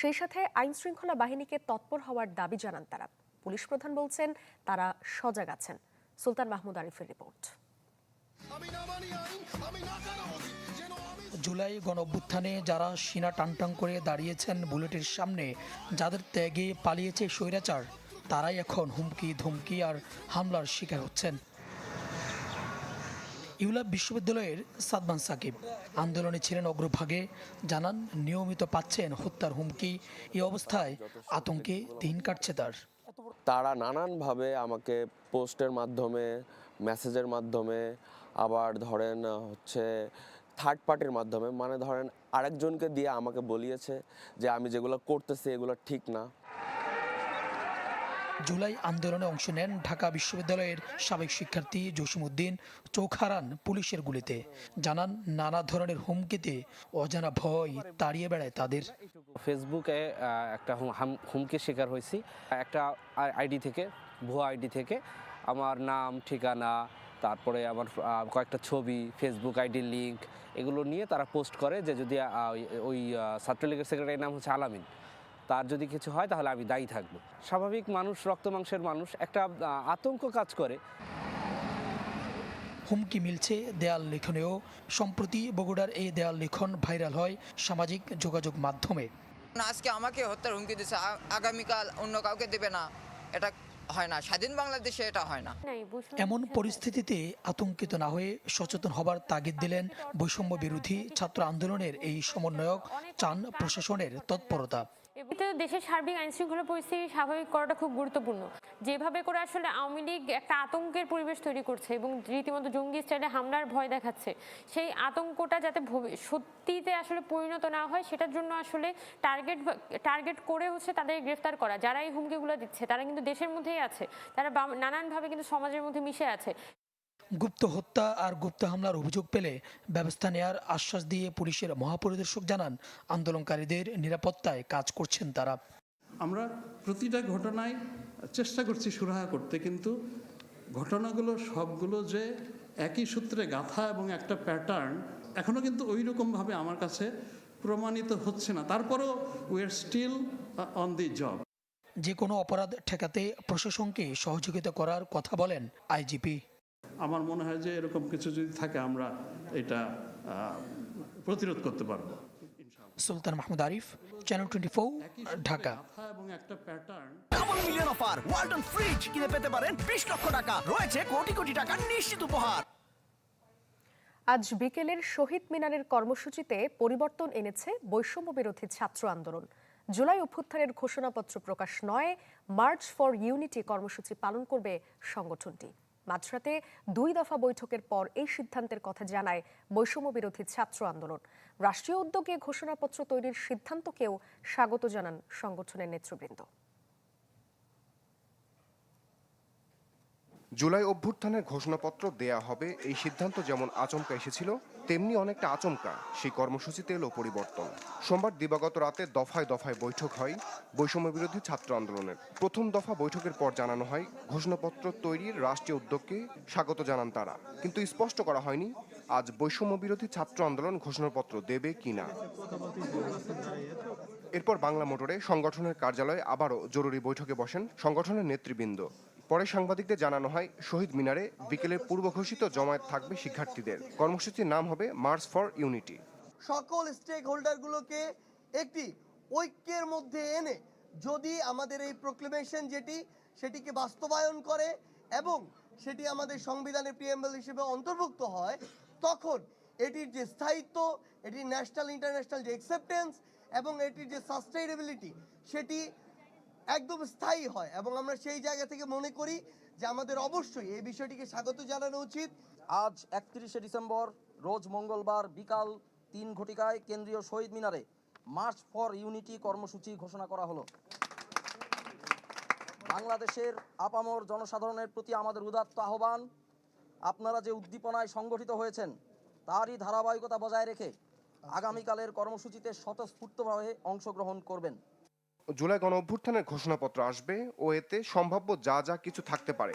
সেই সাথে আইন শৃঙ্খলা বাহিনীকে তৎপর হওয়ার দাবি জানান তারা। পুলিশ প্রধান বলছেন, তারা সজাগ আছেন। সুলতান মাহমুদ আরিফের রিপোর্ট। জুলাই গণ অভ্যুত্থানে যারা সিনা টানটাং করে দাঁড়িয়েছেন বুলেটের সামনে, যাদের ত্যাগে পালিয়েছে স্বৈরাচার, তারাই এখন হুমকি ধমকি আর হামলার শিকার হচ্ছেন। ইউলা বিশ্ববিদ্যালয়ের সাদমান সাকিব আন্দোলনে ছিলেন অগ্রভাগে। জানান, নিয়মিত পাচ্ছেন হত্যার হুমকি। এই অবস্থায় আতঙ্কে দিন কাটছে তার। তারা নানানভাবে আমাকে পোস্টের মাধ্যমে, মেসেজের মাধ্যমে, আবার ধরেন হচ্ছে থার্ড পার্টির মাধ্যমে মানে ধরেন আরেকজনকে দিয়ে আমাকে বলিয়েছে যে আমি যেগুলো করতেছি এগুলো ঠিক না। জুলাই আন্দোলনে অংশ নেন ঢাকা বিশ্ববিদ্যালয়ের সাবেক শিক্ষার্থী জসিমউদ্দিন চোখ হারান পুলিশের গুলিতে। জানান, নানা ধরনের হুমকিতে অজানা ভয় তাড়িয়ে বেড়ায় তাদের। ফেসবুকে একটা হুম- হাম- হুমকির শিকার হয়েছি। একটা আইডি থেকে, ভুয়া আইডি থেকে আমার নাম, ঠিকানা, তারপরে আমার কয়েকটা ছবি, ফেসবুক আইডি লিঙ্ক এগুলো নিয়ে তারা পোস্ট করে যে যদি ওই ছাত্রলীগের সেক্রেটারির নাম হচ্ছে আলামিন। তার যদি কিছু হয় তাহলে আমি দায়ী থাকব। স্বাভাবিক মানুষ রক্ত মাংসের মানুষ একটা আতঙ্ক কাজ করে। হুমকি মিলছে দেয়াল লিখনেও। সম্প্রতি বগুড়ার এই দেয়াল লিখন ভাইরাল হয় সামাজিক যোগাযোগ মাধ্যমে। আজকে আমাকে হত্যার হুমকি দিচ্ছে আগামীকাল অন্য কাউকে দেবে না। এটা হয় না স্বাধীন বাংলাদেশে এটা হয় না। এমন পরিস্থিতিতে আতঙ্কিত না হয়ে সচেতন হবার তাগিদ দিলেন বৈষম্য বিরোধী ছাত্র আন্দোলনের এই সমন্বয়ক চান প্রশাসনের তৎপরতা। এতে দেশের সার্বিক আইন শৃঙ্খলা পরিস্থিতি স্বাভাবিক করাটা খুব গুরুত্বপূর্ণ। যেভাবে করে আসলে আওয়ামী লীগ একটা আতঙ্কের পরিবেশ তৈরি করছে এবং রীতিমতো জঙ্গি স্টাইলে হামলার ভয় দেখাচ্ছে, সেই আতঙ্কটা যাতে সত্যিতে আসলে পরিণত না হয়, সেটার জন্য আসলে টার্গেট টার্গেট করে হচ্ছে তাদের গ্রেফতার করা। যারা এই হুমকিগুলো দিচ্ছে, তারা কিন্তু দেশের মধ্যেই আছে, তারা নানানভাবে কিন্তু সমাজের মধ্যে মিশে আছে। গুপ্ত হত্যা আর গুপ্ত হামলার অভিযোগ পেলে ব্যবস্থা নেয়ার আশ্বাস দিয়ে পুলিশের মহাপরিদর্শক জানান আন্দোলনকারীদের নিরাপত্তায় কাজ করছেন তারা। আমরা প্রতিটা ঘটনায় চেষ্টা করছি সুরাহা করতে কিন্তু ঘটনাগুলো সবগুলো যে একই সূত্রে গাথা এবং একটা প্যাটার্ন এখনও কিন্তু ওই রকমভাবে আমার কাছে প্রমাণিত হচ্ছে না। তারপরেও we are still on the job যে কোনো অপরাধ ঠেকাতে প্রশাসনকে সহযোগিতা করার কথা বলেন আইজিপি। আমার মনে হয় যে এরকম কিছু যদি থাকে আমরা এটা প্রতিরোধ করতে পারব। Sultan Mahmud Arif channel twenty four Dhaka. এবং একটা pattern double million offer Walton fridge কিনে পেতে পারেন বিশ লক্ষ টাকা। রয়েছে কোটি কোটি টাকার নিশ্চিত উপহার। আজ বিকেলের শহীদ মিনারের কর্মসূচিতে পরিবর্তন এনেছে বৈষম্য বিরোধী ছাত্র আন্দোলন। জুলাই অভ্যুত্থানের ঘোষণাপত্র প্রকাশ নয় মার্চ ফর ইউনিটি কর্মসূচি পালন করবে সংগঠনটি। মাঝরাতে দুই দফা বৈঠকের পর এই সিদ্ধান্তের কথা জানায় বৈষম্য বিরোধী ছাত্র আন্দোলন। রাষ্ট্রীয় উদ্যোগে ঘোষণাপত্র তৈরির সিদ্ধান্তকেও স্বাগত জানান সংগঠনের নেতৃবৃন্দ। জুলাই অভ্যুত্থানের ঘোষণাপত্র দেয়া হবে, এই সিদ্ধান্ত যেমন আচমকা এসেছিল, তেমনি অনেকটা আচমকা সেই কর্মসূচিতে এলো পরিবর্তন। সোমবার দিবাগত রাতে দফায় দফায় বৈঠক হয় বৈষম্য বিরোধী ছাত্র আন্দোলনের। প্রথম দফা বৈঠকের পর জানানো হয়, ঘোষণাপত্র তৈরির রাষ্ট্রীয় উদ্যোগকে স্বাগত জানান তারা। কিন্তু স্পষ্ট করা হয়নি আজ বৈষম্য বিরোধী ছাত্র আন্দোলন ঘোষণাপত্র দেবে কিনা এরপর বাংলা মোটরে সংগঠনের কার্যালয়ে আবারও জরুরি বৈঠকে বসেন সংগঠনের নেতৃবৃন্দ। পরে সাংবাদিকদের জানানো হয়, শহীদ মিনারে বিকেলের পূর্ব ঘোষিত জমায়েত থাকবে শিক্ষার্থীদের। কর্মসূচির নাম হবে মার্চ ফর ইউনিটি। সকল স্টেক হোল্ডারগুলোকে একটি ঐক্যের মধ্যে এনে যদি আমাদের এই প্রোক্লেমেশন যেটি, সেটিকে বাস্তবায়ন করে এবং সেটি আমাদের সংবিধানের প্রিয়েম্বল হিসেবে অন্তর্ভুক্ত হয়, তখন এটির যে স্থায়িত্ব, এটির ন্যাশনাল ইন্টারন্যাশনাল যে অ্যাকসেপ্টেন্স এবং এটির যে সাস্টেইনেবিলিটি সেটি একদম স্থায়ী হয় এবং আমরা সেই জায়গা থেকে মনে করি যে আমাদের অবশ্যই এই বিষয়টিকে স্বাগত জানানো উচিত। আজ একত্রিশে ডিসেম্বর, রোজ মঙ্গলবার বিকাল তিন ঘটিকায় কেন্দ্রীয় শহীদ মিনারে মার্চ ফর ইউনিটি কর্মসূচি ঘোষণা করা হলো। বাংলাদেশের আপামর জনসাধারণের প্রতি আমাদের উদাত্ত আহ্বান। আপনারা যে উদ্দীপনায় সংগঠিত হয়েছেন, তারই ধারাবাহিকতা বজায় রেখে আগামীকালের কর্মসূচিতে স্বতঃস্ফূর্তভাবে অংশগ্রহণ করবেন। জুলাই গণ অভ্যুত্থানের ঘোষণাপত্র আসবে ও এতে সম্ভাব্য যা যা কিছু থাকতে পারে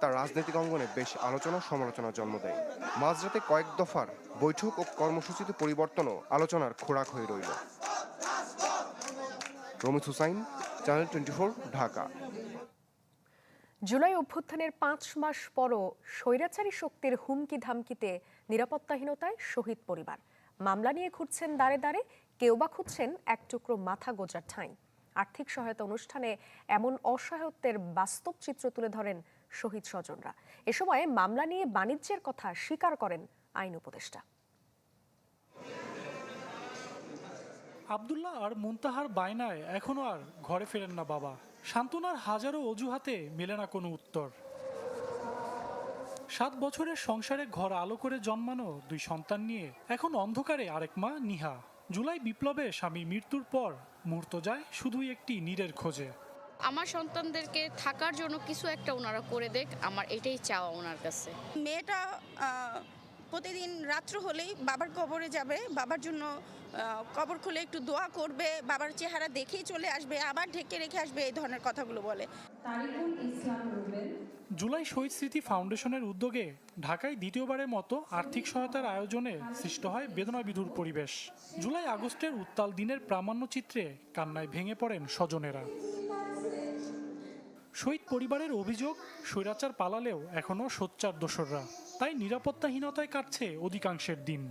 তা রাজনৈতিক অঙ্গনে বেশ আলোচনা সমালোচনার জন্ম দেয়। মাঝরাতে কয়েক দফার বৈঠক ও কর্মসূচিতে পরিবর্তনও আলোচনার খোরাক হয়ে রইল। Ramit Hussain, channel twenty Dhaka. July অভ্যুত্থানের পাঁচ মাস পরও স্বৈরাচারী শক্তির হুমকি ধামকিতে নিরাপত্তাহীনতায় শহীদ পরিবার। মামলা নিয়ে ঘুরছেন দাঁড়ে দাঁড়ে কেউ বা খুঁজছেন এক টুকরো মাথা গোজার ঠাঁই। আর্থিক সহায়তা অনুষ্ঠানে এমন অসহায়ত্বের বাস্তব চিত্র তুলে ধরেন শহীদ স্বজনরা। এ সময় মামলা নিয়ে বাণিজ্যের কথা স্বীকার করেন আইন উপদেষ্টা। আবদুল্লাহ আর মুনতাহার বায়নায় এখনও আর ঘরে ফেরেন না বাবা। সান্ত্বনার হাজারো অজুহাতে মেলে না কোনো উত্তর। সাত বছরের সংসারে ঘর আলো করে জন্মানো দুই সন্তান নিয়ে এখন অন্ধকারে আরেক মা নিহা। জুলাই বিপ্লবে স্বামী মৃত্যুর পর মুহূর্ত যায় শুধুই একটি নীরের খোঁজে। আমার সন্তানদেরকে থাকার জন্য কিছু একটা ওনারা করে দেখ আমার এটাই চাওয়া ওনার কাছে। মেয়েটা প্রতিদিন রাত্র হলেই বাবার কবরে যাবে বাবার জন্য কবর খুলে একটু দোয়া করবে বাবার চেহারা দেখেই চলে আসবে আবার ঢেকে রেখে আসবে এই ধরনের কথাগুলো বলে। জুলাই শহীদ স্মৃতি ফাউন্ডেশনের উদ্যোগে ঢাকায় দ্বিতীয়বারের মতো আর্থিক সহায়তার আয়োজনে সৃষ্ট হয় বেদনাবিধুর পরিবেশ। জুলাই আগস্টের উত্তাল দিনের প্রামাণ্য চিত্রে কান্নায় ভেঙে পড়েন স্বজনেরা। শহীদ পরিবারের অভিযোগ, স্বৈরাচার পালালেও এখনও সোচ্চার দোসররা। তাই নিরাপত্তাহীনতায় কাটছে অধিকাংশের দিন।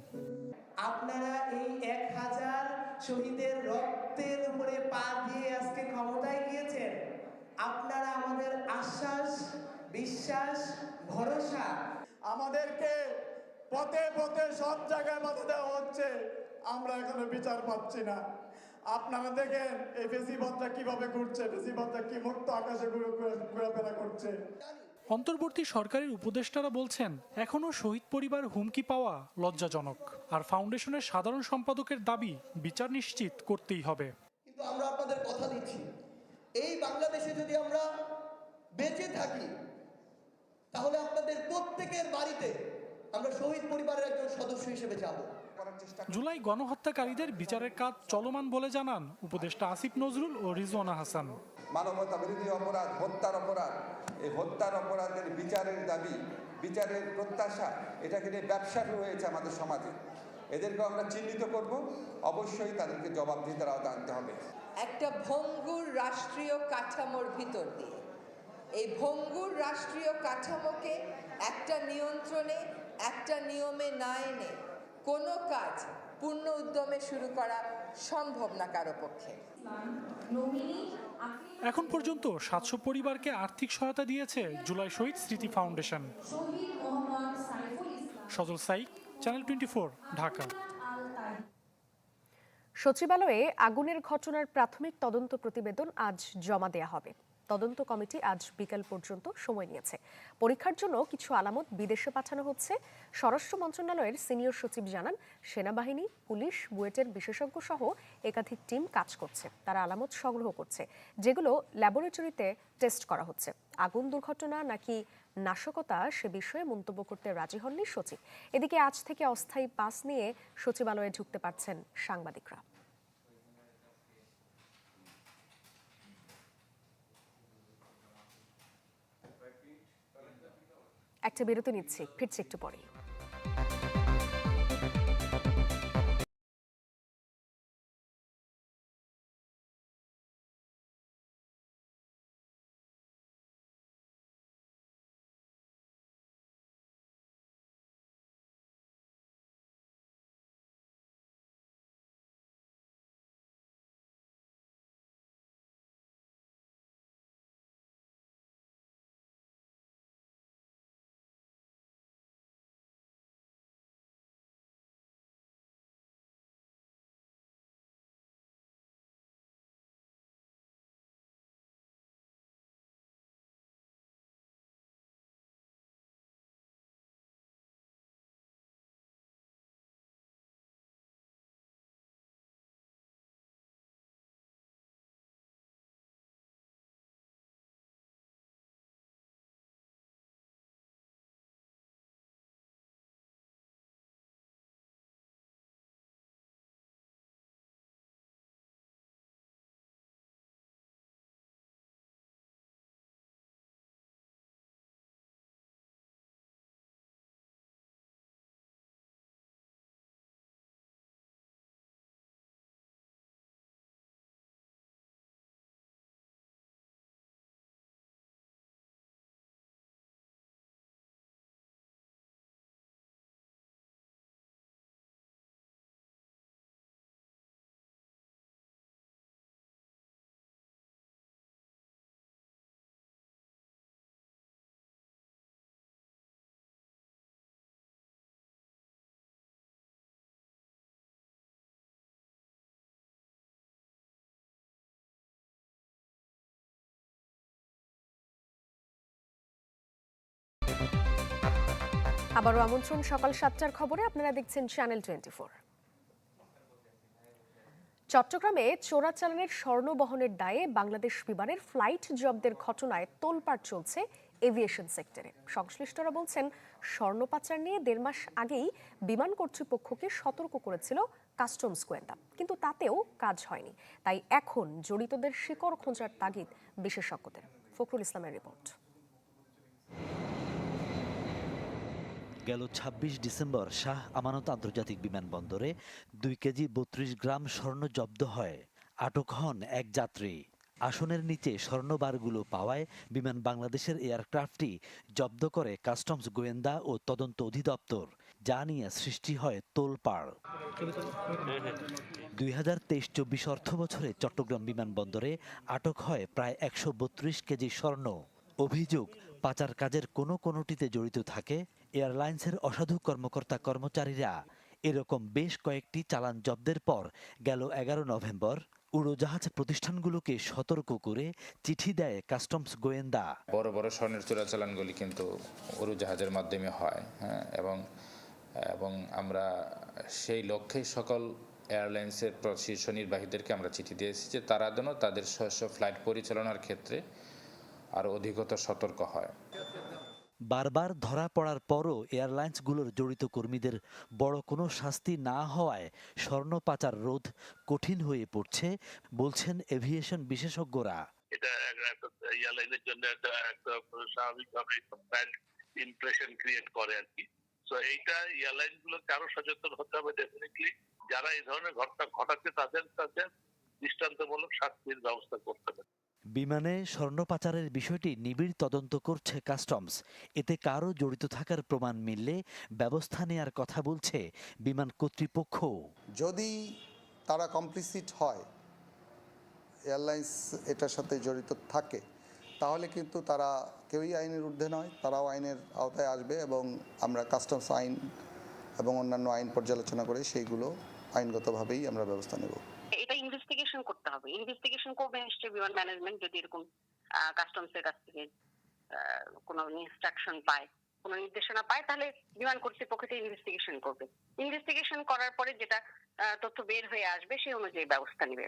আপনারা এই এক হাজার শহীদের রক্তের উপরে পা দিয়ে আজকে ক্ষমতায় গিয়েছেন। আপনারা আমাদের আশ্বাস বিশ্বাস ভরসা। আমাদেরকে পথে পথে সব জায়গায় বাধা দেওয়া হচ্ছে। আমরা এখনও বিচার পাচ্ছি না। আপনারা দেখেন এই বেশিবাদটা কীভাবে ঘুরছে বেশিবাদটা কি মুক্ত আকাশে ঘুরে- ঘুরে- ঘোরাফেরা করছে। অন্তর্বর্তী সরকারের উপদেষ্টারা বলছেন এখনও শহীদ পরিবার হুমকি পাওয়া লজ্জাজনক। আর ফাউন্ডেশনের সাধারণ সম্পাদকের দাবি বিচার নিশ্চিত করতেই হবে। কিন্তু আমরা আপনাদের কথা দিচ্ছি। এই বাংলাদেশে যদি আমরা বেঁচে থাকি তাহলে আপনাদের প্রত্যেকের বাড়িতে আমরা শহীদ পরিবারের একজন সদস্য হিসেবে যাব। জুলাই গণহত্যাকারীদের বিচারের কাজ চলমান বলে জানান উপদেষ্টা আসিফ নজরুল ও রিজওয়ানা হাসান। মানবতা বিরোধী অপরাধ হত্যার অপরাধ এই হত্যার অপরাধের বিচারের দাবি বিচারের প্রত্যাশা এটাকে নিয়ে ব্যবসা শুরু হয়েছে আমাদের সমাজে। এদেরকে আমরা চিহ্নিত করব অবশ্যই তাদেরকে জবাবদিহিতার আওতা আনতে হবে। একটা ভঙ্গুর রাষ্ট্রীয় কাঠামোর ভিতর দিয়ে। এই ভঙ্গুর রাষ্ট্রীয় কাঠামোকে একটা নিয়ন্ত্রণে একটা নিয়মে না এনে কোনো কাজ পূর্ণ উদ্যমে শুরু করা সম্ভব না কারও পক্ষে। এখন পর্যন্ত সাতশো পরিবারকে আর্থিক সহায়তা দিয়েছে জুলাই শহীদ স্মৃতি foundation. Sajal Saik channel twenty four Dhaka. সচিবালয়ে আগুনের ঘটনার প্রাথমিক তদন্ত প্রতিবেদন আজ জমা দেয়া হবে। তদন্ত কমিটি আজ বিকাল পর্যন্ত সময় নিয়েছে। পরীক্ষার জন্য কিছু আলামত বিদেশে পাঠানো হচ্ছে। স্বরাষ্ট্র মন্ত্রণালয়ের সিনিয়র সচিব জানান, সেনাবাহিনী, পুলিশ, বুয়েটের বিশেষজ্ঞ সহ একাধিক টিম কাজ করছে। তারা আলামত সংগ্রহ করছে, যেগুলো ল্যাবরেটরিতে টেস্ট করা হচ্ছে। আগুন দুর্ঘটনা নাকি নাশকতা সে বিষয়ে মন্তব্য করতে রাজি হননি সচিব। এদিকে আজ থেকে অস্থায়ী পাস নিয়ে সচিবালয়ে ঢুকতে পারছেন সাংবাদিকরা। একটা বিরতি নিচ্ছি ফিরছি একটু পরেই। আবারও আমন্ত্রণ সকাল সাতটার খবরে। আপনারা দেখছেন চ্যানেল টোয়েন্টি চট্টগ্রামে চোরাচালানের স্বর্ণ বহনের দায়ে বাংলাদেশ বিমানের ফ্লাইট জব্দের ঘটনায় তোলপাড় চলছে এভিয়েশন সেক্টরে। সংশ্লিষ্টরা বলছেন, স্বর্ণ পাচার নিয়ে দেড় মাস আগেই বিমান কর্তৃপক্ষকে সতর্ক করেছিল কাস্টমস গোয়েন্দা। কিন্তু তাতেও কাজ হয়নি। তাই এখন জড়িতদের শিকড় খোঁজার তাগিদ বিশেষজ্ঞদের। ফখরুল ইসলামের রিপোর্ট। গেল ২৬ ডিসেম্বর শাহ আমানত আন্তর্জাতিক বিমানবন্দরে দুই কেজি বত্রিশ গ্রাম স্বর্ণ জব্দ হয়। আটক হন এক যাত্রী। আসনের নিচে স্বর্ণবারগুলো পাওয়ায় বিমান বাংলাদেশের এয়ারক্রাফটটি জব্দ করে কাস্টমস গোয়েন্দা ও তদন্ত অধিদপ্তর, যা নিয়ে সৃষ্টি হয় তোলপাড় দুই হাজার তেইশ চব্বিশ অর্থ বছরে চট্টগ্রাম বিমানবন্দরে আটক হয় প্রায় একশো বত্রিশ কেজি স্বর্ণ। অভিযোগ, পাচার কাজের কোনো কোনোটিতে জড়িত থাকে। এয়ারলাইন্সের অসাধু কর্মকর্তা কর্মচারীরা এরকম বেশ কয়েকটি চালান জব্দের পর গেল এগারো নভেম্বর উড়োজাহাজ প্রতিষ্ঠানগুলোকে সতর্ক করে চিঠি দেয় কাস্টমস গোয়েন্দা। বড় বড় স্বর্ণের চোরাচালানগুলি কিন্তু উড়োজাহাজের মাধ্যমে হয় হ্যাঁ এবং এবং আমরা সেই লক্ষ্যে সকল এয়ারলাইন্সের শীর্ষ নির্বাহীদেরকে আমরা চিঠি দিয়েছি যে তারা যেন তাদের স্ব ফ্লাইট পরিচালনার ক্ষেত্রে আরও অধিকতর সতর্ক হয়। বারবার ধরা পড়ার পরও এয়ারলাইন্সগুলোর জড়িত কর্মীদের বড় কোনো শাস্তি না হওয়ায় স্বর্ণ পাচার রোধ কঠিন হয়ে পড়ছে, বলছেন এভিয়েশন বিশেষজ্ঞরা। ইমপ্রেশন ক্রিয়েট করে আর কি। তো এইটা এয়ারলাইন গুলোকে আরও সচেতন হতে হবে ডেফিনেটলি যারা এই ধরনের ঘটনা ঘটাচ্ছে, তাদের তাদের দৃষ্টান্তমূলক শাস্তির ব্যবস্থা করতে হবে। বিমানে স্বর্ণ পাচারের বিষয়টি নিবিড় তদন্ত করছে কাস্টমস। এতে কারও জড়িত থাকার প্রমাণ মিললে ব্যবস্থা নেয়ার কথা বলছে বিমান কর্তৃপক্ষ। যদি তারা কমপ্লিসিট হয় এয়ারলাইন্স এটার সাথে জড়িত থাকে, তাহলে কিন্তু তারা কেউই আইনের ঊর্ধ্বে নয়, তারাও আইনের আওতায় আসবে এবং আমরা কাস্টমস আইন এবং অন্যান্য আইন পর্যালোচনা করে সেইগুলো আইনগতভাবেই আমরা ব্যবস্থা নেব। ইনভেস্টিগেশন করতে হবে। ইনভেস্টিগেশন করবে নিশ্চয়ই বিমান ম্যানেজমেন্ট যদি এরকম কাস্টমস এর কাছ থেকে কোনো ইনস্ট্রাকশন পায়, কোনো নির্দেশনা পায়, তাহলে বিমান কর্তৃপক্ষতে ইনভেস্টিগেশন করবে। ইনভেস্টিগেশন করার পরে যেটা তথ্য বের হয়ে আসবে, সেই অনুযায়ী ব্যবস্থা নেবে।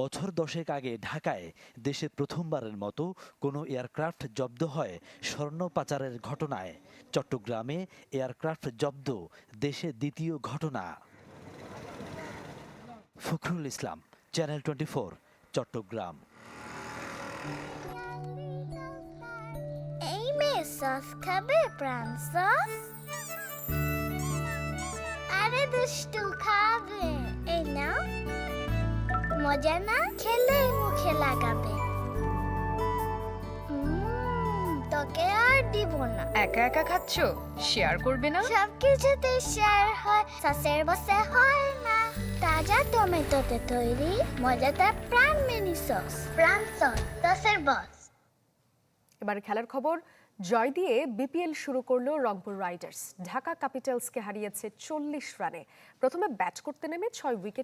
বছর দশেক আগে ঢাকায় দেশে প্রথমবারের মতো কোনো এয়ারক্রাফট জব্দ হয় স্বর্ণ পাচারের ঘটনায়। চট্টগ্রামে এয়ারক্রাফট জব্দ, দেশে দ্বিতীয় ঘটনা। ফখরুল ইসলাম চ্যানেল টোয়েন্টি চট্টগ্রাম এই মেয়ে সস খাবে প্রাণ সস আরে দুষ্টু খাবে। এই নাও মজা না? খেলে মুখে লাগাবে। উম, তোকে আর দিব না। একা একা খাচ্ছ? শেয়ার করবে না? সবকিছুতে শেয়ার হয়। সসের বসে হয় না। তাজা টমেটোতে তৈরি মজাদার Pran mini sauce. Pran sauce boss. এবার খেলার খবর, জয় দিয়ে বিপিএল শুরু করল রংপুর রাইডার্স। ঢাকা ক্যাপিটালসকে হারিয়েছে চল্লিশ রানে। প্রথমে ব্যাট করতে নেমে ছয় উইকেট